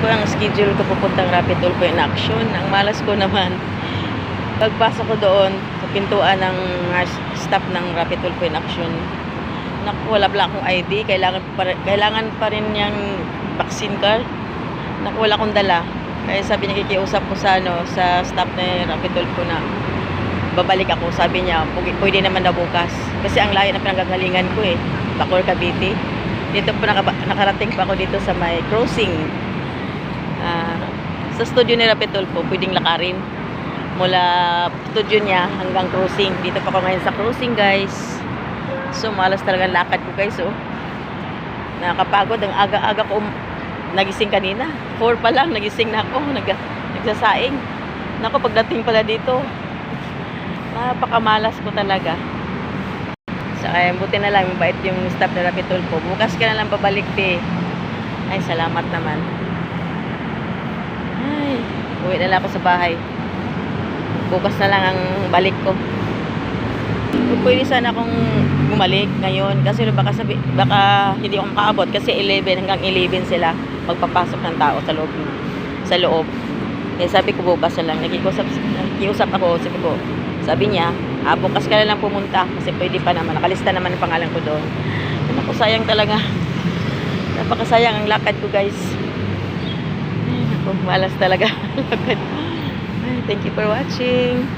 ko ang schedule ko pupuntang Rapid Tulfo in action. Ang malas ko naman, pagpasok ko doon sa pintuan ng staff ng Rapid Tulfo in action, naku, wala pala akong ID. Kailangan pa, kailangan pa rin niyang vaccine card. Naku, wala akong dala. Kaya sabi niya, kikiusap ko sa, ano, sa staff ni Rapid Tulfo na babalik ako. Sabi niya, "Pwede- naman daw bukas. Kasi ang layo na pinanggagalingan ko eh. Bacoor, Cavite. Dito po naka, nakarating pa ako dito sa may crossing. Sa studio ni Rapid Tulfo, pwedeng lakarin. Mula studio niya hanggang crossing. Dito pa ako ngayon sa crossing, guys. So, malas talaga lakad ko, guys, oh. Nakakapagod. Ang aga-aga ko um- nagising kanina. 4 pa lang, nagising na ako. Nag, nagsasaing. Naku, pagdating pala dito, napakamalas ko talaga. So, ay, buti na lang, mabait yung staff na Rapid Tulfo. Bukas ka na lang babalik, te. Ay, salamat naman. Ay, uwi na lang ako sa bahay. Bukas na lang ang balik ko. Pwede sana akong bumalik ngayon kasi baka sabi, baka hindi ako makaabot kasi 11 hanggang 11 sila magpapasok ng tao sa loob sa loob. Kaya sabi ko bukas na lang nakikusap nakiusap ako sabi ko. Sabi niya, ah, bukas ka na lang pumunta kasi pwede pa naman nakalista naman ang pangalan ko doon. Naku, sayang talaga. Napakasayang ang lakad ko, guys. Naku, malas talaga. thank you for watching.